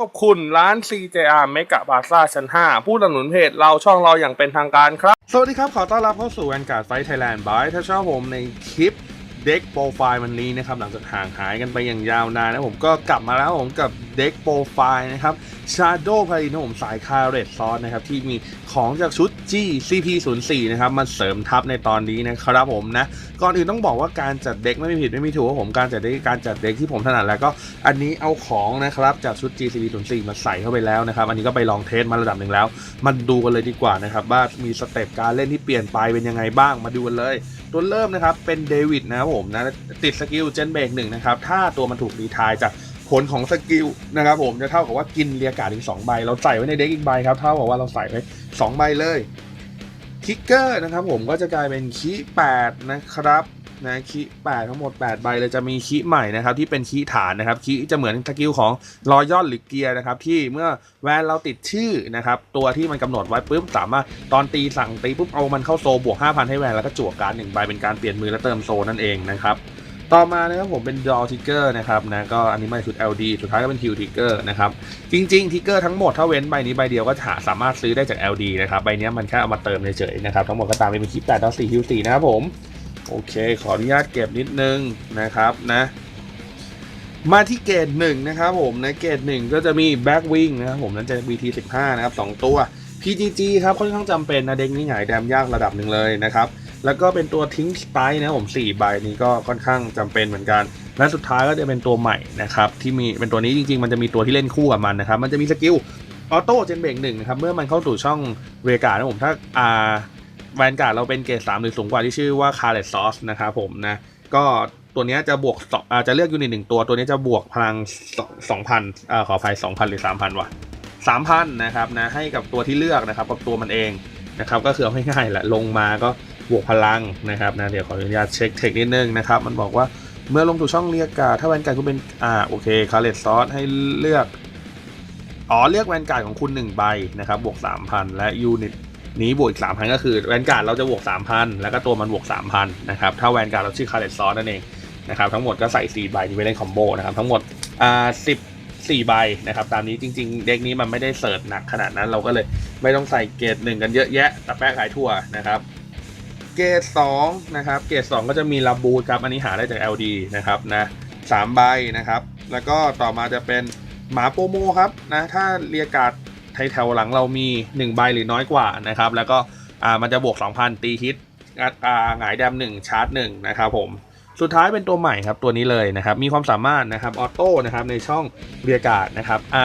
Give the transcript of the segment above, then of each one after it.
ขอบคุณร้าน CJR เมกะบาซ่าชั้น 5 ผู้สนับสนุนเพจเราช่องเราอย่างเป็นทางการครับ สวัสดีครับ ขอต้อนรับเข้าสู่แอนการ์ดไฟไทยแลนด์บายถ้าชอบผมในคลิปเด็กโปรไฟล์วันนี้นะครับ หลังจากห่างหายกันไปอย่างยาวนานนะผมก็กลับมาแล้วผมกับ เด็กโปรไฟล์นะครับ Shadow p a l i n ผมสายคาเรตซอนนะครับ ที่มีของจากชุด G CP04 นะครับ มาเสริมทัพในตอนนี้นะครับผมนะ ก่อนอื่นต้องบอกว่าการจัดเด็กไม่มีผิดไม่มีถูกว่าผมการจัดเด็กการจัดเด็กที่ผมถนัดแล้วก็อันนี้เอาของนะครับ จากชุด G CP04 มาใส่เข้าไปแล้วนะครับ อันนี้ก็ไปลองเทสมาระดับหนึ่งแล้ว มาดูกันเลยดีกว่านะครับว่ามีสเต็ปการเล่นที่เปลี่ยนไปเป็นยังไงบ้างมาดูกันเลยตัวเริ่มนะครับเป็นเดวิดนะครับผมนะติดสกิลเจนเบรกหนึ่งนะครับถ้าตัวมันถูกรีทายจาก ผลของสกิลนะครับผมจะเท่ากับว่ากินเรียกาดถึง2ใบ เราใส่ไว้ในเด็กอีกใบครับ เท่ากับว่าเราใส่ไว้2ใบเลยคิกเกอร์นะครับผมก็จะกลายเป็นคี8นะครับนะคี8ทั้งหมด 8 ใบเลยจะมีคีใหม่นะครับที่เป็นคีฐานนะครับคีจะเหมือนสกิลของรอยยอดหรือเกียร์นะครับที่เมื่อแวนเราติดชื่อนะครับตัวที่มันกำหนดไว้ปุ๊บสามารถตอนตีสั่งตีปุ๊บเอามันเข้าโซบวก 5,000 ให้แวนแล้วก็จั่วการหนึ่งใบเป็นการเปลี่ยนมือและเติมโซนั่นเองนะครับ ต่อมานะครับผมเป็น Draw Trigger นะครับนะก็อันนี้มาชุด LD สุดท้ายก็เป็น Q Trigger นะครับจริงๆ Trigger ทั้งหมดถ้าเว้นใบนี้ใบเดียวก็หาสามารถซื้อได้จาก LD นะครับใบนี้มันแค่เอามาเติมเฉยๆนะครับทั้งหมดก็ตามไปเป็นคลิป8 4 Q 4นะครับผมโอเค ขออนุญาตเก็บนิดนึงนะครับนะมาที่เกรดหนึ่งนะครับผมในเกรดหนึ่งก็จะมี Back Wing นะครับผมนั้นจะ BT 15 นะครับสองตัว PGG ครับค่อนข้างจำเป็นนะเด็กนี้หงายแดมยากระดับหนึ่งเลยนะครับ แล้วก็เป็นตัวทิ้งสไตล์นะผม4ใบนี้ก็ค่อนข้างจำเป็นเหมือนกัน และสุดท้ายก็จะเป็นตัวใหม่นะครับที่มีเป็นตัวนี้จริงๆ มันจะมีตัวที่เล่นคู่กับมันนะครับ มันจะมีสกิลออโต้เจนเบรกหนึ่งนะครับเมื่อมันเข้าสู่ช่องเวกานะผมถ้าอ่าแวนการ์ดเราเป็นเกรด3หรือสูงกว่าที่ชื่อว่าคาร์เลตซอสนะครับผมนะก็ตัวนี้จะบวกสองอาจะเลือกยูนิตหนึ่งตัว ตัวนี้จะบวกพลังสองพันอ่าขออภัยสองพันหรือสามพันวะสามพันนะครับนะให้กับตัวที่เลือกนะครับกับตัวมันเองนะครับก็คือเอาง่ายๆแหละลงมาก็ บวกพลังนะครับนะเดี๋ยวขออนุญาตเช็คเทคนิดนึงนะครับ มันบอกว่าเมื่อลงสู่ช่องเรียกการถ้าแวนการ์ดคุณเป็นอ่าโอเคคาร์เลตซอสให้เลือกอ๋อเลือกแวนการ์ดของคุณ 1 ใบนะครับบวก 3,000 และยูนิตนี้บวกอีก3,000ก็คือแวนการ์ดเราจะบวก3,000แล้วก็ตัวมันบวก3,000นะครับถ้าแวนการ์ดเราชื่อคาร์เลตซอสนั่นเองนะครับทั้งหมดก็ใส่4ใบที่ไปเล่นคอมโบนะครับทั้งหมดอ่า10 4ใบนะครับตามนี้จริง ๆ เด็กนี้มันไม่ได้เสิร์ชหนักขนาดนั้นเราก็เลยไม่ต้องใส่เกรดหนึ่งกันเยอะแยะต่แป้ขายทั่วนะครับ กรด2นะครับ เกรด2ก็จะมีลาบูดครับ อันนี้หาได้จาก LD นะครับนะสามใบนะครับ แล้วก็ต่อมาจะเป็นหมาโปโมครับนะถ้าเรียกกาดไทยแถวหลังเรามี 1 ใบหรือน้อยกว่านะครับ แล้วก็อ่ามันจะบวก 2,000 ตีฮิตอ่าหงายแดม1 ชาร์จ1นะครับผมสุดท้ายเป็นตัวใหม่ครับตัวนี้เลยนะครับ มีความสามารถนะครับออโต้นะครับในช่องเรียกกาดนะครับอ่า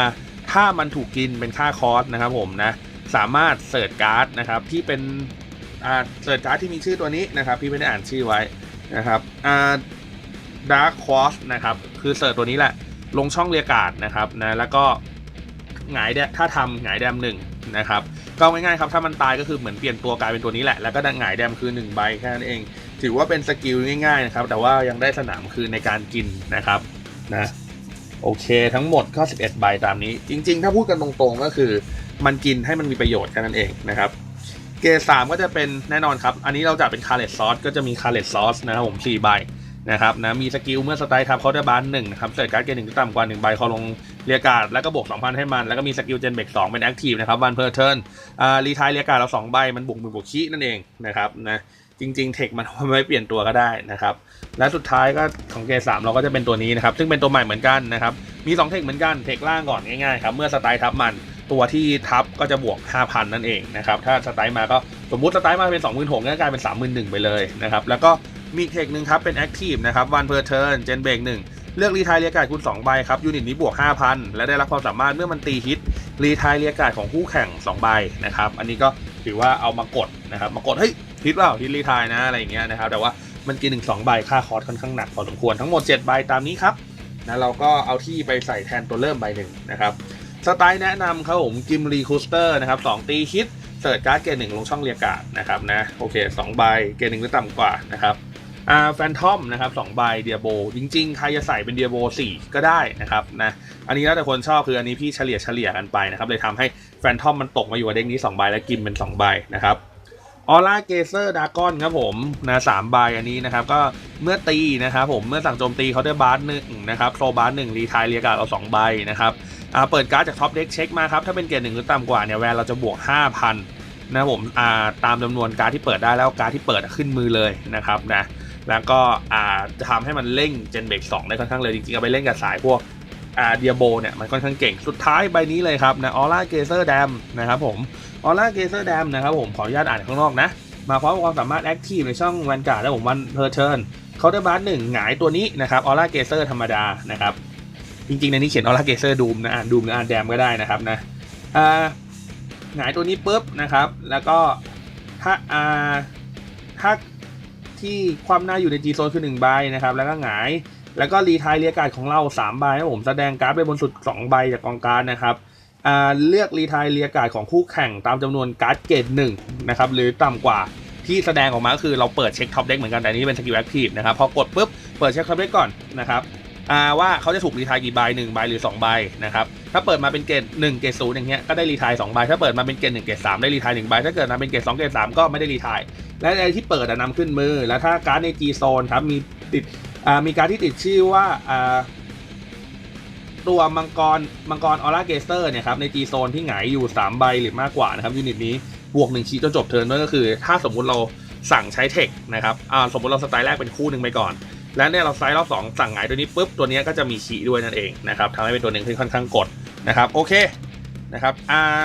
ถ้ามันถูกกินเป็นค่าคอสนะครับผมนะสามารถเสิร์ชการ์ดนะครับที่เป็น อ่าเสิร์ชการ์ดที่มีชื่อตัวนี้นะครับพี่ไม่ได้อ่านชื่อไว้นะครับอ่าดาร์คคอสนะครับคือเสิร์ชตัวนี้แหละ ลงช่องเรียกาดนะครับนะแล้วก็หงายแดถ้าทำหงายแดมหนึ่งนะครับก็ง่ายๆครับถ้ามันตายก็คือเหมือนเปลี่ยนตัวกลายเป็นตัวนี้แหละ แล้วก็หงายแดมคือ1ใบแค่นั้นเอง ถือว่าเป็นสกิลง่ายๆนะครับแต่ว่ายังได้สนามคือในการกินนะครับนะโอเค ทั้งหมดก็11ใบตามนี้ จริง ๆ ถ้าพูดกันตรงๆก็คือ มันกินให้มันมีประโยชน์แค่นั้นเองนะครับ เกรดสามก็จะเป็นแน่นอนครับ อันนี้เราจะเป็นคาร์เลตซอสก็จะมีคาร์เลตซอสนะครับผมสี่ใบนะครับนะมีสกิลเมื่อสไตล์ทับเขาได้บานหนึ่งนะครับเสิร์ชการ์ดเกรดหนึ่งต่ำกว่าหนึ่งใบเขาลงเรียการ์ดแล้วก็บวก2,000ให้มัน แล้วก็มีสกิลเจนเบกสองเป็นแอคทีฟนะครับวันเพอร์เทิร์นอ่ารีทายเรียการ์ดเราสองใบมันบวกมือบวกขี้นั่นเองนะครับนะจริงๆเทคมันไม่เปลี่ยนตัวก็ได้นะครับ และสุดท้ายก็ของเกรดสามเราก็จะเป็นตัวนี้นะครับ ซึ่งเป็นตัวใหม่เหมือนกันนะครับ มีสองเทคเหมือนกัน เทคล่างก่อนง่ายๆครับ เมื่อสไตล์ทับมัน ตัวที่ทับก็จะบวก 5,000 นั่นเองนะครับ ถ้าสไตล์มาก็สมมุติสไตล์มาเป็น 26,000ก็กลายเป็น 31,000 ไปเลยนะครับ แล้วก็มีอีกเทคหนึ่งครับ เป็น Active นะครับวันเพอร์เทิร์นเจนเบรกหนึ่งเลือกรีทายเรียกการ์ดคูณ2ใบครับ ยูนิตนี้บวก 5,000 และได้รับความสามารถเมื่อมันตีฮิตรีทายเรียกการ์ดของคู่แข่ง 2 ใบนะครับ อันนี้ก็ถือว่าเอามากดนะครับ มากดเฮ้ยฮิตเปล่าฮิตรีทายนะอะไรอย่างเงี้ยนะครับ แต่ว่ามันกินหนึ่งสองใบค่าคอร์สค่อนข้างหนักพอสมควรทั้งหมด7ใบตามนี้ครับนะเราก็เอาที่ไปใส่แทนตัวเริ่มใบหนึ่งนะครับ สไตล์แนะนำครับผมกิมรีคูสเตอร์นะครับสองตีฮิตเสิร์ชการ์ดเกรดหนึ่งลงช่องเรียกการ์ดนะครับนะโอเคสองใบเกรดหนึ่งหรือต่ำกว่านะครับอ่าแฟนทอมนะครับสองใบเดียโบ จริง ๆ ใครจะใส่เป็นเดียโบสี่ก็ได้นะครับนะอันนี้แล้วแต่คนชอบคืออันนี้พี่เฉลี่ยเฉลี่ยกันไปนะครับเลยทำให้แฟนทอมมันตกมาอยู่กับเด็กนี้2ใบแล้วกิมเป็น 2 ใบนะครับออร่าเกเซอร์ดากอนครับผมนะสามใบอันนี้นะครับก็เมื่อตีนะครับผมเมื่อสั่งโจมตีเขาได้บาร์หนึ่งนะครับโซบาร์หนึ่งรีทายเรียกการ์ดเอาสองใบนะครับ อ่าเปิดการ์ดจากท็อปเด็กเช็คมาครับ ถ้าเป็นเกรดหนึ่งหรือต่ำกว่าเนี่ยแวนเราจะบวก 5,000นะผมอ่าตามจำนวนการ์ดที่เปิดได้แล้วการ์ดที่เปิดขึ้นมือเลยนะครับนะแล้วก็อ่าจะทำให้มันเร่งเจนเบรก2ได้ค่อนข้างเลยจริงๆเอาไปเล่นกับสายพวกอาเดียโบเนี่ยมันค่อนข้างเก่งสุดท้ายใบนี้เลยครับนะออร่าเกเซอร์แดมนะครับผมออร่าเกเซอร์แดมนะครับผมขออนุญาตอ่านข้างนอกนะ มาพร้อมความสามารถแอคทีฟในช่องแวนการ์ดและผมวันเพอร์เทิร์นเขาได้บาร์หนึ่งหงายตัวนี้นะครับออร่าเกเซอร์ธรรมดานะครับ จริงๆในนี้เขียนออร่าเกเซอร์ดูมนะอ่านดูมหรืออ่านแดมก็ได้นะครับนะอ่าหงายตัวนี้ปุ๊บนะครับ แล้วก็ถ้าอ่าถ้าที่ความหน้าอยู่ใน G โซนคือ1ใบนะครับ แล้วก็หงาย แล้วก็รีทายเรียกการ์ดของเรา3ใบนะผมแสดงการ์ดไปบนสุด 2 ใบจากกองการดนะครับอ่าเลือกรีทายเรียกาดของคู่แข่งตามจำนวนการ์ดเกรดหนึ่งนะครับหรือต่ำกว่าที่แสดงออกมาก็คือเราเปิดเช็คท็อปเด็กเหมือนกันแต่นนี้เป็นสกิลแอคทีฟนะครับพอกดปุ๊บเปิดเช็คท็อปเด็กก่อนนะครับ อ่าว่าเขาจะถูกรีทายกี่ใบหนึ่งใบหรือ2ใบนะครับถ้าเปิดมาเป็นเกรด1เกรดศูนย์อย่างเงี้ยก็ได้รีทาย2ใบถ้าเปิดมาเป็นเกรด1เกรด3ได้รีทาย1ใบถ้าเกิดมาเป็นเกรด2เกรด3ก็ไม่ได้รีทายและอะไรที่เปิดอะนำขึ้นมือ แล้วถ้าการ์ดใน G โซนครับมีติดอ่ามีการดที่ติดชื่อว่าอ่าตัวมังกรมังกรออร่าเกสเซอร์เนี่ยครับใน G โซนที่หงายอยู่ 3 ใบหรือมากกว่านะครับยูนิตนี้บวก 1 ชีจนจบเทิร์นด้วยก็คือ ถ้าสมมุติเราสั่งใช้เทคนะครับอ่าสมมติเราสไตล์แรกเป็นคู่หนึ่งไปก่อน แล้วเนี่ยเราไซส์รอบสองสั่งหงายตัวนี้ปุ๊บตัวนี้ก็จะมีขีด้วยนั่นเองนะครับทำให้เป็นตัวหนึ่งที่ค่อนข้างกดนะครับโอเคนะครับอ่า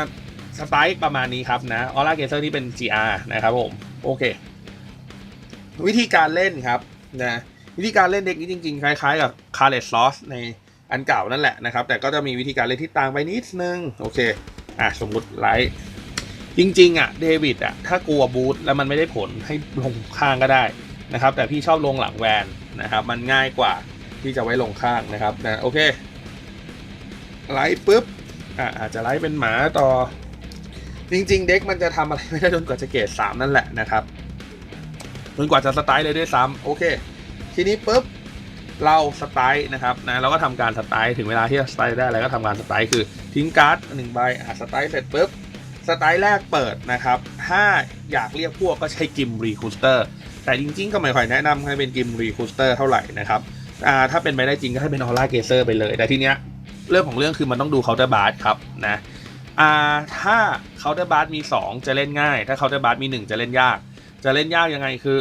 สไตล์ประมาณนี้ครับนะออร่าเกเซอร์นี่เป็น GR นะครับผมโอเค วิธีการเล่นครับนะวิธีการเล่นเด็กนี้จริงๆ คล้ายๆ กับ c a r l e t Loss ในอันเก่านั่นแหละนะครับ แต่ก็จะมีวิธีการเล่นที่ต่างไปนิดนึง โอเค อะ สมมติไลท์จริง ๆ อะ เดวิดอะ ถ้ากลัวบูทแล้วมันไม่ได้ผลให้ลงข้างก็ได้ นะครับแต่พี่ชอบลงหลังแวนนะครับ มันง่ายกว่าที่จะไว้ลงข้างนะครับนะโอเคไลท์ปุ๊บอะอาจจะไลท์เป็นหมาต่อ จริง ๆ เด็กมันจะทำอะไรไม่ได้จนกว่าจะเกรดสามนั่นแหละนะครับจนกว่าจะสไตล์เลยด้วยซ้ำโอเค ทีนี้ปุ๊บเราสไตล์นะครับนะเราก็ทำการสไตล์ถึงเวลาที่สไตล์ได้แล้วก็ทำการสไตล์คือทิ้งการ์ดหนึ่งใบอะสไตล์เสร็จปุ๊บสไตล์แรกเปิดนะครับ ถ้าอยากเรียกพวกก็ใช้กิมรีคูสเตอร์ แต่จริงๆ ก็ไม่ค่อยแนะนำให้เป็นกิมรีคูสเตอร์เท่าไหร่นะครับอ่าถ้าเป็นไปได้จริงก็ให้เป็นออร่าเกเซอร์ไปเลย แต่ทีเนี้ยเรื่องของเรื่องคือมันต้องดูเคาน์เตอร์บาร์ครับนะอ่าถ้าเคาน์เตอร์บาร์มี 2 จะเล่นง่าย ถ้าเคาน์เตอร์บาร์มี 1 จะเล่นยาก จะเล่นยากยังไงคือ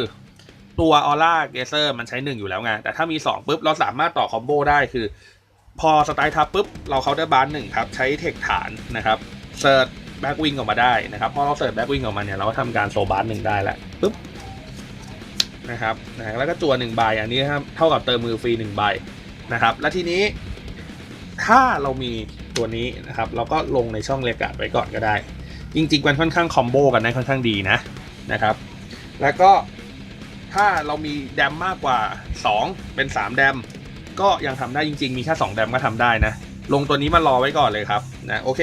ตัวออร่าเกเซอร์มันใช้ 1 อยู่แล้วไงแต่ถ้ามี 2ปุ๊บเราสามารถต่อคอมโบได้คือ พอสไตล์ทับปุ๊บเราเคาน์เตอร์บาร์หนึ่งครับใช้เทคฐานนะครับเซิร์ชแบ็กวิงออกมาได้นะครับพอเราเสิร์ชแบ็กวิงออกมาเนี่ยเราก็ทำการโซบาร์หนึ่งได้แล้วปุ๊บ นะครับนะแล้วก็จัวหนึ่งใบอันนี้ครับเท่ากับเติมมือฟรีหนึ่งใบนะครับ และทีนี้ถ้าเรามีตัวนี้นะครับ เราก็ลงในช่องเรียกาดไว้ก่อนก็ได้ จริงๆมันค่อนข้างคอมโบกันได้ค่อนข้างดีนะนะครับ แล้วก็ถ้าเรามีแดมมากกว่า 2 เป็น 3 แดม ก็ยังทำได้จริง ๆ มีแค่2แดมก็ทำได้นะ ลงตัวนี้มารอไว้ก่อนเลยครับนะโอเค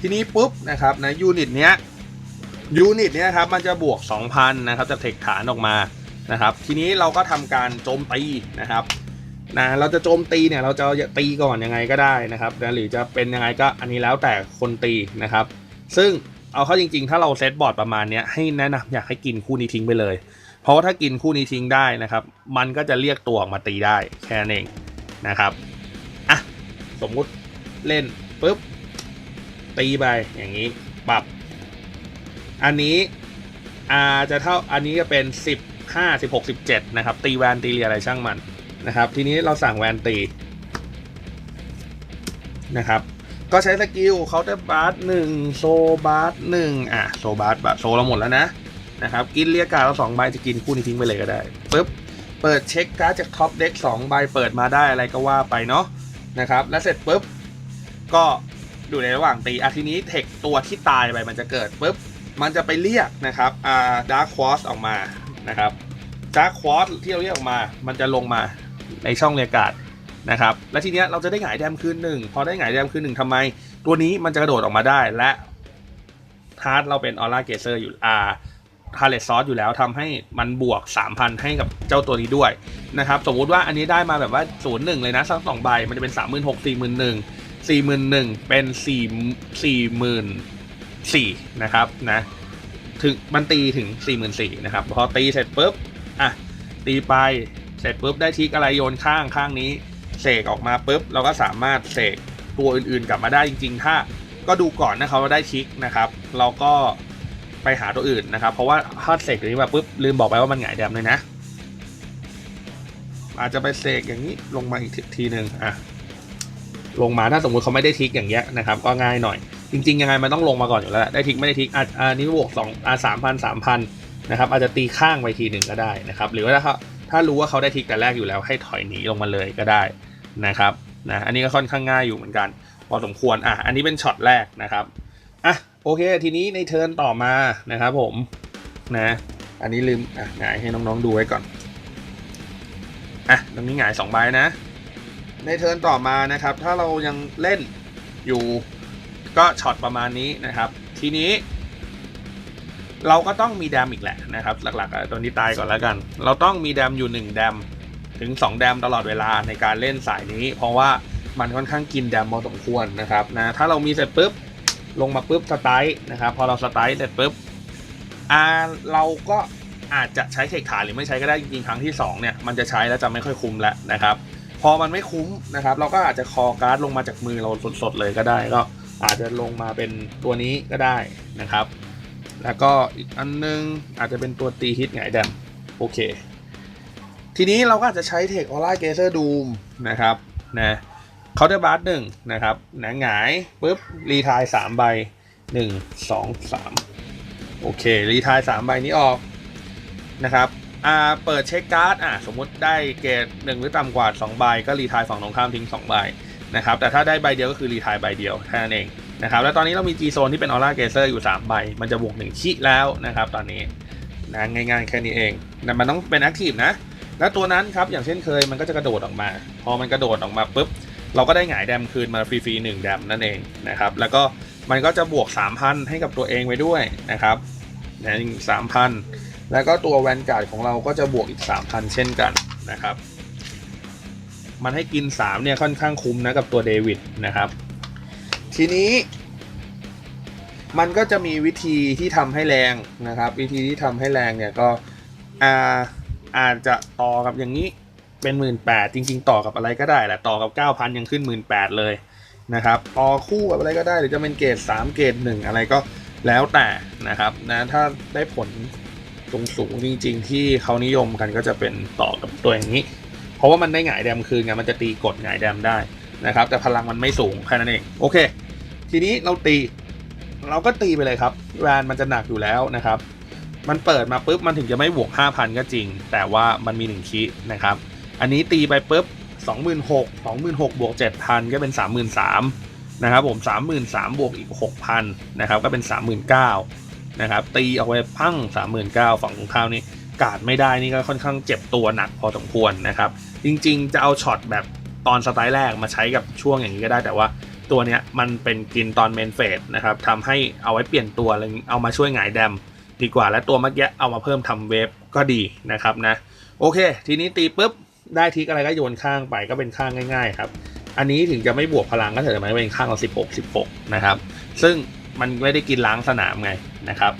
ทีนี้ปุ๊บนะครับนะยูนิตเนี้ยยูนิตเนี้ยครับมันจะบวก 2,000 นะครับจากเทคฐานออกมา นะครับ ทีนี้เราก็ทำการโจมตีนะครับนะเราจะโจมตีเนี่ยเราจะตีก่อนยังไงก็ได้นะครับนะหรือจะเป็นยังไงก็อันนี้แล้วแต่คนตีนะครับ ซึ่งเอาเข้าจริงๆ ถ้าเราเซตบอร์ดประมาณนี้ให้แนะนำอยากให้กินคู่นี้ทิ้งไปเลย เพราะว่าถ้ากินคู่นี้ทิ้งได้นะครับ มันก็จะเรียกตัวออกมาตีได้แค่นั้นเองนะครับอะสมมุติเล่นปุ๊บตีไปอย่างนี้ปรับ อันนี้อาจะเท่าอันนี้จะเป็น 15 16 17นะครับตีแวนตีเรียอะไรช่างมันนะครับทีนี้เราสั่งแวนตีนะครับก็ใช้สกิลเคาน์เตอร์บาร์หนึ่งโซบาร์หนึ่งอะโซบาร์บะโซเราหมดแล้วนะนะครับกินเรียกการเราสองใบจะกินคู่นี้ทิ้งไปเลยก็ได้ปุ๊บเปิดเช็คการ์ดจากท็อปเด็กสองใบเปิดมาได้อะไรก็ว่าไปเนาะนะครับแล้วเสร็จปุ๊บก็อยู่ในระหว่างตีอาทีนี้เทคตัวที่ตายไปมันจะเกิดปุ๊บมันจะไปเรียกนะครับอ่าดาร์คควอสออกมา นะครับดาร์ควอสที่เราเรียกออกมา มันจะลงมาในช่องเรียการ์ดนะครับ และทีเนี้ยเราจะได้หงายแดมคืนหนึ่งพอได้หงายแดมคืนหนึ่งทำไม ตัวนี้มันจะกระโดดออกมาได้และทาร์ตเราเป็นออร่าเกเซอร์อยู่อาทาเลซอสอยู่แล้วทำให้มันบวก 3,000 ให้กับเจ้าตัวนี้ด้วยนะครับ สมมุติว่าอันนี้ได้มาแบบว่าศูนย์หนึ่งเลยนะสักสองใบ มันจะเป็น 3 6 0 0 0 4 1 0 0 0 4 1 0 0 0เป็น 4 4 0 0 0นะครับนะ ถึงมันตีถึง 4 4 0 0 0นะครับ พอตีเสร็จปุ๊บ อะ ตีไป เสร็จปุ๊บได้ทิกอะไรโยนข้างข้างนี้ เสกออกมาปุ๊บ เราก็สามารถเสกตัวอื่นๆกลับมาได้จริง ๆ ถ้าก็ดูก่อนนะครับว่าได้ทิกนะครับ เราก็ไปหาตัวอื่นนะครับ เพราะว่าถ้าเสกตัวนี้มาปุ๊บลืมบอกไปว่ามันหงายแดมเลยนะ อาจจะไปเสกอย่างนี้ลงมาอีกทีหนึ่งอะลงมาถ้าสมมุติเขาไม่ได้ทิกอย่างเงี้ยนะครับ ก็ง่ายหน่อย จริง ๆ ยังไงมันต้องลงมาก่อนอยู่แล้วแหละได้ทิกไม่ได้ทิกอะอันนี้บวกสองอะสามพันสามพันนะครับอาจจะตีข้างไปทีหนึ่งก็ได้นะครับ หรือว่าถ้าถ้ารู้ว่าเขาได้ทิกแต่แรกอยู่แล้ว ให้ถอยหนีลงมาเลยก็ได้นะครับนะอันนี้ก็ค่อนข้างง่ายอยู่เหมือนกันพอสมควรอะอันนี้เป็นช็อตแรกนะครับอะโอเค ทีนี้ในเทิร์นต่อมานะครับผมนะอันนี้ลืมอะหงายให้น้องๆดูไว้ก่อนอะตรงนี้หงายสองใบนะ ในเทิร์นต่อมานะครับ ถ้าเรายังเล่นอยู่ ก็ช็อตประมาณนี้นะครับ ทีนี้ เราก็ต้องมีแดมอีกแหละนะครับ หลักๆตัวนี้ตายก่อนแล้วกัน เราต้องมีแดมอยู่ 1 แดมถึง 2 แดมตลอดเวลาในการเล่นสายนี้ เพราะว่ามันค่อนข้างกินแดมพอสมควรนะครับนะถ้าเรามีเสร็จปุ๊บลงมาปุ๊บสไตล์นะครับ พอเราสไตล์เสร็จปุ๊บอ่าเราก็อาจจะใช้เทคฐานหรือไม่ใช้ก็ได้จริงๆครั้งที่สองเนี่ยมันจะใช้แล้วจะไม่ค่อยคุ้มแล้วนะครับ พอมันไม่คุ้มนะครับ เราก็อาจจะคอการ์ดลงมาจากมือเราสดๆเลยก็ได้ก็ อาจจะลงมาเป็นตัวนี้ก็ได้นะครับ แล้วก็อีกอันนึงอาจจะเป็นตัวตีฮิตหงายแดมโอเค ทีนี้เราก็อาจจะใช้เทคออร่าเกเซอร์ดูมนะครับนะเคาน์เตอร์บาร์หนึ่งนะครับหนาหงายปุ๊บรีทายสามใบหนึ่งสองสามโอเครีทายสามใบนี้ออกนะครับอ่าเปิดเช็คการ์ดอะสมมุติได้เกรดหนึ่งหรือต่ำกว่าสองใบก็รีทายฝั่งตรงข้ามทิ้งสองใบ นะครับแต่ถ้าได้ใบเดียวก็คือรีทายใบเดียวแค่นั้นเองนะครับแล้วตอนนี้เรามี G โซนที่เป็นออร่าเกเซอร์อยู่ 3 ใบ มันจะบวก1ชิแล้วนะครับตอนนี้นะง่ายๆแค่นี้เองแต่มันต้องเป็นแอคทีฟนะแล้วตัวนั้นครับอย่างเช่นเคยมันก็จะกระโดดออกมา พอมันกระโดดออกมาปุ๊บเราก็ได้หงายแดมคืนมาฟรีๆหนึ่งแดมนั่นเองนะครับแล้วก็มันก็จะบวก 3,000 ให้กับตัวเองไปด้วยนะครับนะสามพันแล้วก็ตัวแวนการ์ดของเราก็จะบวกอีก 3,000 เช่นกันนะครับ มันให้กิน3เนี่ยค่อนข้างคุ้มนะกับตัวเดวิดนะครับ ทีนี้ มันก็จะมีวิธีที่ทำให้แรงนะครับ วิธีที่ทำให้แรงเนี่ยก็อาอาจจะต่อกับอย่างนี้เป็นหมื่นแปดจริง ๆ ต่อกับอะไรก็ได้แหละต่อกับเก้าพันยังขึ้นหมื่นแปดเลยนะครับต่อคู่กับอะไรก็ได้หรือจะเป็นเกรดสามเกรดหนึ่งอะไรก็แล้วแต่นะครับนะถ้าได้ผลสูงสูงจริง ๆ ที่เขานิยมกันก็จะเป็นต่อกับตัวอย่างนี้ เพราะว่ามันได้หงายแดมคืนไงมันจะตีกดหงายแดมได้นะครับ แต่พลังมันไม่สูงแค่นั้นเองโอเค ทีนี้เราตีเราก็ตีไปเลยครับแวนมันจะหนักอยู่แล้วนะครับ มันเปิดมาปุ๊บมันถึงจะไม่บวก 5,000 ก็จริง แต่ว่ามันมี1คีนะครับ อันนี้ตีไปปุ๊บ26,000 26,000บวก7,000 ก็เป็น 33,000นะครับผม 33,000บวกอีก 6,000นะครับก็เป็น 39,000นะครับตีออกไปพัง39,000ฝั่งตรงข้ามนี้กาดไม่ได้นี่ก็ค่อนข้างเจ็บตัวหนักพอสมควรนะครับ จริง ๆ จะเอาช็อตแบบตอนสไตล์แรกมาใช้กับช่วงอย่างนี้ก็ได้แต่ว่าตัวเนี้ยมันเป็นกินตอนเมนเฟสนะครับทำให้เอาไว้เปลี่ยนตัวอะไรเอามาช่วยหงายแดมดีกว่าและตัวเมื่อกี้เอามาเพิ่มทำเวฟก็ดีนะครับนะโอเค ทีนี้ตีปุ๊บได้ทิกอะไรก็โยนข้างไปก็เป็นข้างง่ายๆครับอันนี้ถึงจะไม่บวกพลังก็เถอะมันเป็นข้างเรา16 16นะครับซึ่งมันไม่ได้กินล้างสนามไงนะครับ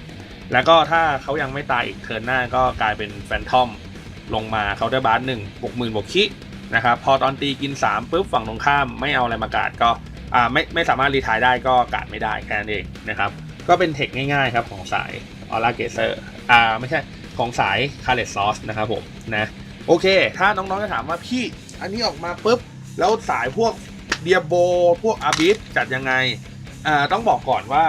แล้วก็ถ้าเขายังไม่ตายอีกเทิร์นหน้าก็กลายเป็นแฟนทอม ลงมาเคาน์เตอร์บาร์หนึ่งบวกหมื่นบวกคินะครับพอตอนตีกิน3ปุ๊บฝั่งตรงข้ามไม่เอาอะไรมากาดก็อ่าไม่ไม่สามารถรีทายได้ก็กาดไม่ได้แค่นั้นเองนะครับก็เป็นเทคง่ายๆครับของสายออร่าเกเซอร์อ่าไม่ใช่ของสายคาร์เลตซอสนะครับผมนะโอเค ถ้าน้องๆจะถามว่าพี่อันนี้ออกมาปุ๊บ แล้วสายพวกเดียโบพวกอาบิสจัดยังไงอ่าต้องบอกก่อนว่า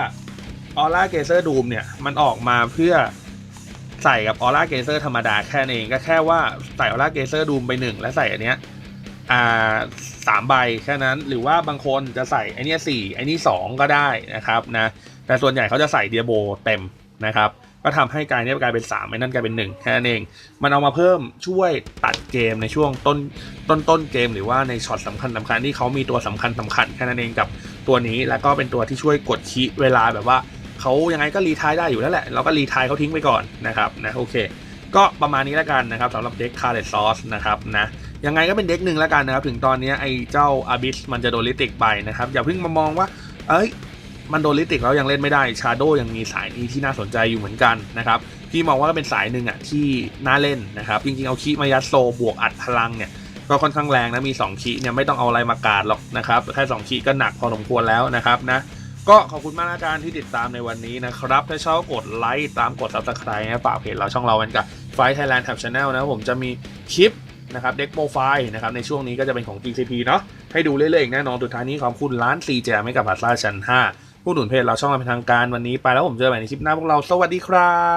ออร่าเกเซอร์ดูมเนี่ยมันออกมาเพื่อ ใส่กับออร่าเกเซอร์ธรรมดาแค่นั้นเองก็แค่ว่าใส่ออร่าเกเซอร์ดูมไปหนึ่งและใส่อันเนี้ยอ่าสามใบแค่นั้น หรือว่าบางคนจะใส่ไอเนี้ยสี่ไอนี้สองก็ได้นะครับนะแต่ส่วนใหญ่เขาจะใส่เดียโบเต็มนะครับก็ทำให้กลายเนี้ยกลายเป็น3ไอ้นั่นกลายเป็น 1 แค่นั้นเอง มันเอามาเพิ่มช่วยตัดเกมในช่วงต้นต้นต้นเกมหรือว่าในช็อตสำคัญสำคัญที่เขามีตัวสำคัญสำคัญแค่นั้นเองกับตัวนี้แล้วก็เป็นตัวที่ช่วยกดคีเวลาแบบว่า เขายังไงก็รีทายได้อยู่แล้วแหละ เราก็รีทายเขาทิ้งไปก่อนนะครับนะโอเค ก็ประมาณนี้แล้วกันนะครับสำหรับเด็กคาร์เลซอสนะครับนะยังไงก็เป็นเด็กหนึ่งแล้วกันนะครับ ถึงตอนนี้ไอ้เจ้าอาบิสมันจะโดนลิติกไปนะครับ อย่าเพิ่งมามองว่า เอ้ยมันโดนลิติกแล้วยังเล่นไม่ได้ชาโดยังมีสายนี้ที่น่าสนใจอยู่เหมือนกันนะครับพี่มองว่าเป็นสายหนึ่งอะที่น่าเล่นนะครับจริงๆเอาคีมายัดโซบวกอัดพลังเนี่ยก็ค่อนข้างแรงนะมี2ขีเนี่ยไม่ต้องเอาอะไรมากาดหรอกนะครับแค่2ขีก็หนักพอสมควรแล้วนะครับนะ ก็ขอบคุณมากอาจารย์ที่ติดตามในวันนี้นะครับ ถ้าชอบกดไลค์ตามกด subscribe นะฝากเพจเราช่องเรากันกับไฟไทยแลนด์แท็บชาแนลนะผมจะมีคลิปนะครับเด็กโปรไฟล์นะครับในช่วงนี้ก็จะเป็นของ GCP เนาะให้ดูเรื่อยๆแน่นอนสุดท้ายนี้ขอบคุณร้าน CJ ไม่กับพาซ่าชั้น5ผู้หนุนเพจเราช่องเราเป็นทางการวันนี้ไปแล้วผมเจอกันใหม่ในคลิปหน้าพวกเราสวัสดีครับ